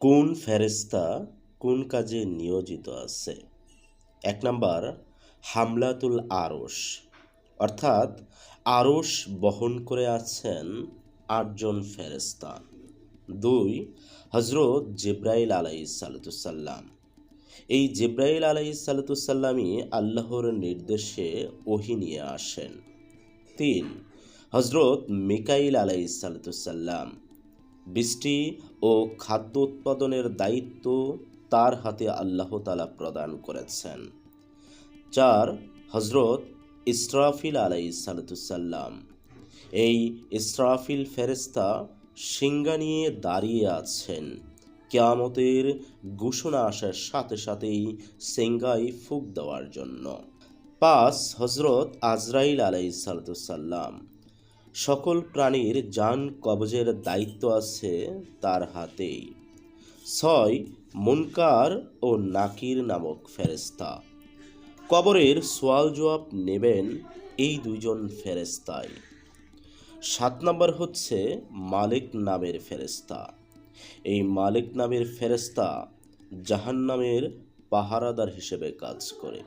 কোন ফেরেস্তা কোন কাজে নিয়োজিত আছে? এক নাম্বার, হামলাতুল আরশ। অর্থাৎ, আরশ বহন করে আছেন আটজন ফেরেস্তা দুই হজরত জিব্রাইল আলাই সালাতুসাল্লাম এই জিব্রাইল আলাই সালাতুসাল্লামই আল্লাহর নির্দেশে ওহি নিয়ে আসেন। তিন হজরত মিকাইল আলাই সালাতুসাল্লাম বৃষ্টি ও খাদ্য উৎপাদনের দায়িত্ব তার হাতে আল্লাহ তালা প্রদান করেছেন। চার হজরত ইসরাফিল আলাই সালাতুসাল্লাম এই ইসরাফিল ফেরেস্তা সিঙ্গা নিয়ে দাঁড়িয়ে আছেন। কেয়ামতের ঘোষণা আসার সাথে সাথেই সেঙ্গাই ফুক দেওয়ার জন্য। পাঁচ হজরত আজরাইল আলাই সালাতুসাল্লাম সকল প্রাণীর যান কবজের দায়িত্ব আছে তার হাতেই। ছয়, মুনকার ও নাকির নামক ফেরেস্তা কবরের সোয়াল জবাব নেবেন এই দুইজন ফেরেস্তাই সাত নম্বর হচ্ছে মালিক নামের ফেরেস্তা এই মালিক নামের ফেরেস্তা জাহান্নামের পাহারাদার হিসেবে কাজ করে।